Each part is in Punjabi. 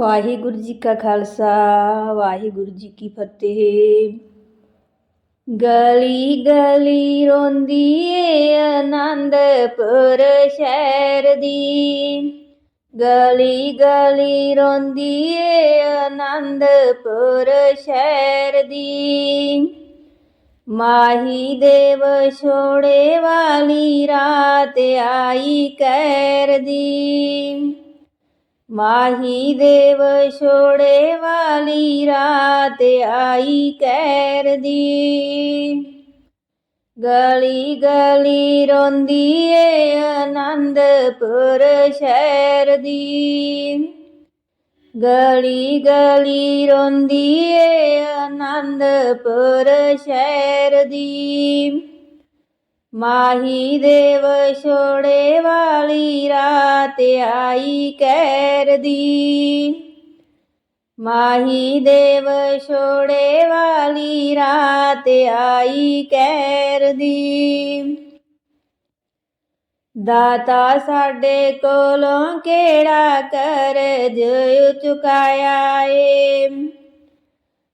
ਵਾਹਿਗੁਰੂ ਜੀ ਕਾ ਖਾਲਸਾ, ਵਾਹਿਗੁਰੂ ਜੀ ਕੀ ਫਤਿਹ। ਗਲੀ ਗਲੀ ਰੋਂਦੀ ਏ ਆਨੰਦਪੁਰ ਸ਼ਹਿਰ ਦੀ। ਗਲੀ ਗਲੀ ਰੋਂਦੀ ਏ ਆਨੰਦਪੁਰ ਸ਼ਹਿਰ ਦੀ। ਮਾਹੀ ਦੇਵ ਛੋੜੇ ਵਾਲੀ ਰਾਤ ਆਈ ਕਹਿਰ ਦੀ। ਮਾਹੀ ਦੇਵ ਛੋੜੇ ਵਾਲੀ ਰਾਤ ਆਈ ਕਹਿਰ ਦੀ। ਗਲੀ ਗਲੀ ਰੋਂਦੀ ਏ ਆਨੰਦਪੁਰ ਸ਼ਹਿਰ ਦੀ। ਗਲੀ ਗਲੀ ਰੋਂਦੀ ਏ ਆਨੰਦਪੁਰ ਸ਼ਹਿਰ ਦੀ। ਮਾਹੀ ਦੇਵ ਛੋੜੇ ਵਾਲੀ ਰਾਤ ਆਈ ਕਹਿਰ ਦੀ। ਮਾਹੀ ਦੇਵ ਛੋੜੇ ਵਾਲੀ ਰਾਤ ਆਈ ਕਹਿਰ ਦੀ। ਦਾਤਾ ਸਾਡੇ ਕੋਲੋਂ ਕਿਹੜਾ ਕਰਜ ਚੁਕਾਇਆ ਏ?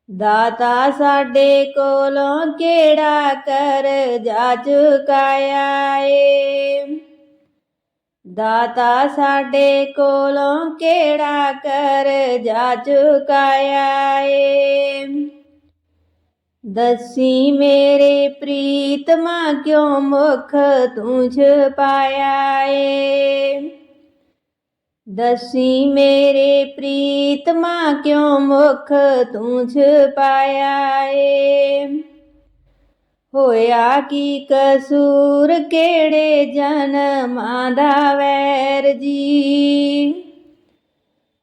ਦਾਤਾ ਸਾਡੇ ਕੋਲੋਂ ਕਿਹੜਾ ਕਰਜਾ ਚੁਕਾਇਆ ਏ ਦਾਤਾ ਸਾਡੇ ਕੋਲੋਂ ਕਿਹੜਾ ਕਰ ਜਾ ਚੁਕਾਇਆ ਏ ਦੱਸੀ ਮੇਰੇ ਪ੍ਰੀਤਮਾ ਕਿਉਂ ਮੁਖ ਤੂੰ ਛਪਾਇਆ ਏ ਦਸੀ ਮੇਰੇ ਪ੍ਰੀਤਮਾ ਕਿਉਂ ਮੁਖ ਤੂੰ ਪਾਇਆ ਏ ਹੋਇਆ ਕੀ ਕਸੂਰ, ਕਿਹੜੇ ਜਨਮਾਂ ਦਾ ਵੈਰ ਜੀ?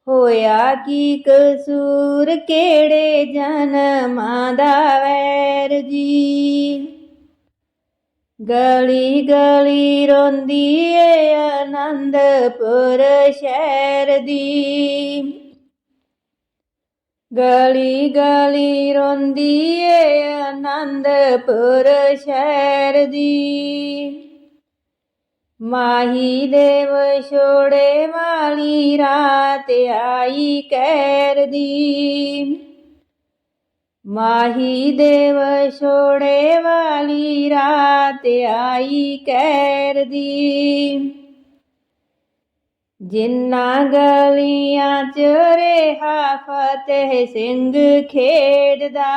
ਹੋਇਆ ਕੀ ਕਸੂਰ, ਕਿਹੜੇ ਜਨਮਾਂ ਦਾ ਵੈਰ ਜੀ? ਗਲੀ ਗਲੀ ਰੋਂਦੀ ਏ ਆਨੰਦਪੁਰ ਸ਼ਹਿਰ ਦੀ। ਗਲੀ ਗਲੀ ਰੋਂਦੀ ਏ ਆਨੰਦਪੁਰ ਸ਼ਹਿਰ ਦੀ। ਮਾਹੀ ਦੇਵ ਛੋੜੇ ਵਾਲੀ ਰਾਤ ਆਈ ਕਹਿਰ ਦੀ। ਮਾਹੀ ਦੇਵ ਛੋੜੇ ਵਾਲੀ ਰਾਤ ਆਈ ਕਹਿਰ ਦੀ। ਜਿੰਨਾ ਗਲੀਆਂ ਚ ਰਿਹਾ ਫਤਿਹ ਸਿੰਘ ਖੇਡਦਾ,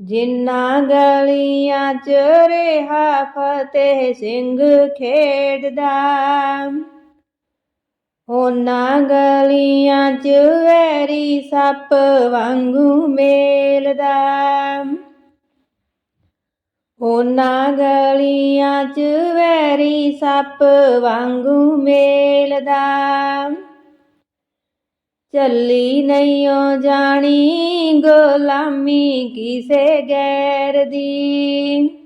ਜਿੰਨਾ ਗਲੀਆਂ ਚ ਰਿਹਾ ਫਤਿਹ ਸਿੰਘ ਖੇਡਦਾ। ਉਹਨਾਂ ਗਲੀਆਂ ਚ ਵੈਰੀ ਸੱਪ ਵਾਂਗੂ ਮੇਲਦਾ। ਉਹਨਾਂ ਗਲੀਆਂ ਚ ਵੈਰੀ ਸੱਪ ਵਾਂਗੂ ਮੇਲਦਾ। ਚੱਲੀ ਨਹੀਂ ਨਈਓ ਜਾਣੀ, ਗੁਲਾਮੀ ਕਿਸੇ ਗੈਰ ਦੀ।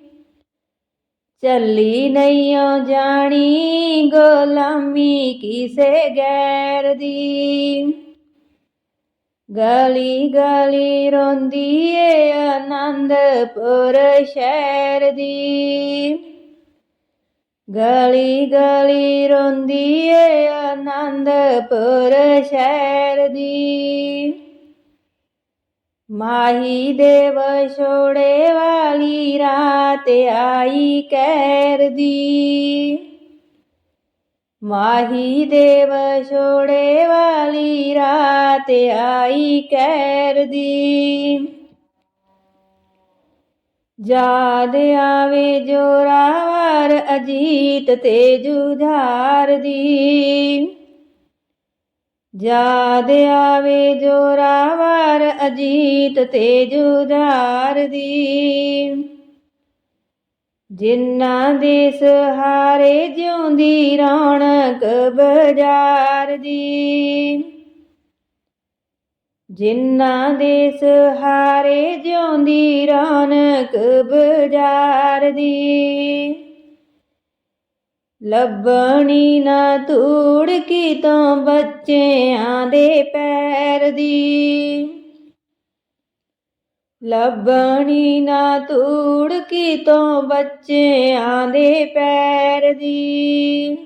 ਚੱਲੀ ਨਈਓ ਜਾਣੀ, ਗੁਲਾਮੀ ਕਿਸੇ ਗੈਰ ਦੀ। ਗਲੀ ਗਲੀ ਰੋਂਦੀ ਏ ਆਨੰਦਪੁਰ ਸ਼ਹਿਰ ਦੀ। ਗਲੀ ਗਲੀ ਰੋਂਦੀ ਏ ਆਨੰਦਪੁਰ ਸ਼ਹਿਰ ਦੀ। ਮਾਹੀ ਦੇਵ ਛੋੜੇ ਵਾਲੀ ਰਾਤ ਆਈ ਕਹਿਰ ਦੀ। ਮਾਹੀ ਦੇਵ ਛੋੜੇ ਵਾਲੀ ਰਾਤ ਆਈ ਕਹਿਰ ਦੀ। ਜਾਦ ਆਵੇ ਜੋਰਾਵਰ ਅਜੀਤ ਤੇ ਜੁਝਾਰ ਦੀ। ਜਾਦ ਆਵੇ ਜੋਰਾਵਰ ਅਜੀਤ ਤੇ ਜੁਝਾਰ ਦੀ। ਜਿਨ੍ਹਾਂ ਦੇ ਸਹਾਰੇ ਜਿਉਂਦੀ ਰੌਣਕ ਬਾਜ਼ਾਰ ਦੀ। ਜਿਨ੍ਹਾਂ ਦੇ ਸਹਾਰੇ ਜਿਉਂਦੀ ਰੌਣਕ ਬਾਜ਼ਾਰ ਦੀ। ਲੱਭਣੀ ਨਾ ਧੂੜ ਕੀ ਤੋਂ ਬੱਚਿਆਂ ਦੇ ਪੈਰ ਦੀ। ਲੱਭਣੀ ਨਾ ਧੂੜ ਕੀ ਤੋਂ ਬੱਚਿਆਂ ਦੇ ਪੈਰ ਦੀ।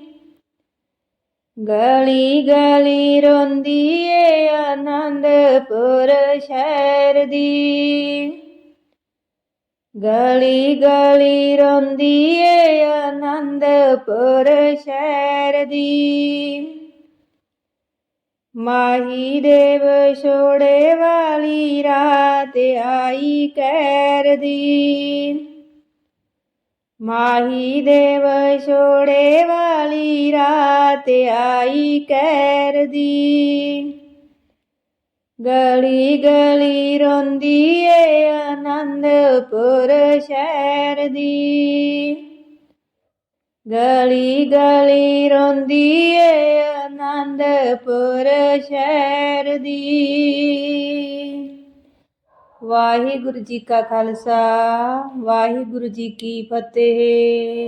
ਗਲੀ ਗਲੀ ਰੋਂਦੀ ਏ ਆਨੰਦਪੁਰ ਸ਼ਹਿਰ ਦੀ। ਗਲੀ ਗਲੀ ਰੋਂਦੀ ਏ ਆਨੰਦਪੁਰ ਸ਼ਹਿਰ ਦੀ। ਮਾਹੀ ਦੇਵ ਛੋੜੇ ਵਾਲੀ ਰਾਤ ਆਈ ਕਹਿਰ ਦੀ। ਮਾਹੀ ਦੇਵ ਛੋੜੇ ਵਾਲੀ ਰਾਤ ਆਈ ਕਹਿਰ ਦੀ। ਗਲੀ ਗਲੀ ਰੋਂਦੀ ਏ ਆਨੰਦਪੁਰ ਸ਼ਹਿਰ ਦੀ। ਗਲੀ ਗਲੀ ਰੋਂਦੀ ਏ ਆਨੰਦਪੁਰ ਸ਼ਹਿਰ ਦੀ। ਵਾਹਿਗੁਰੂ ਜੀ ਕਾ ਖਾਲਸਾ, ਵਾਹਿਗੁਰੂ ਜੀ ਕੀ ਫਤਿਹ।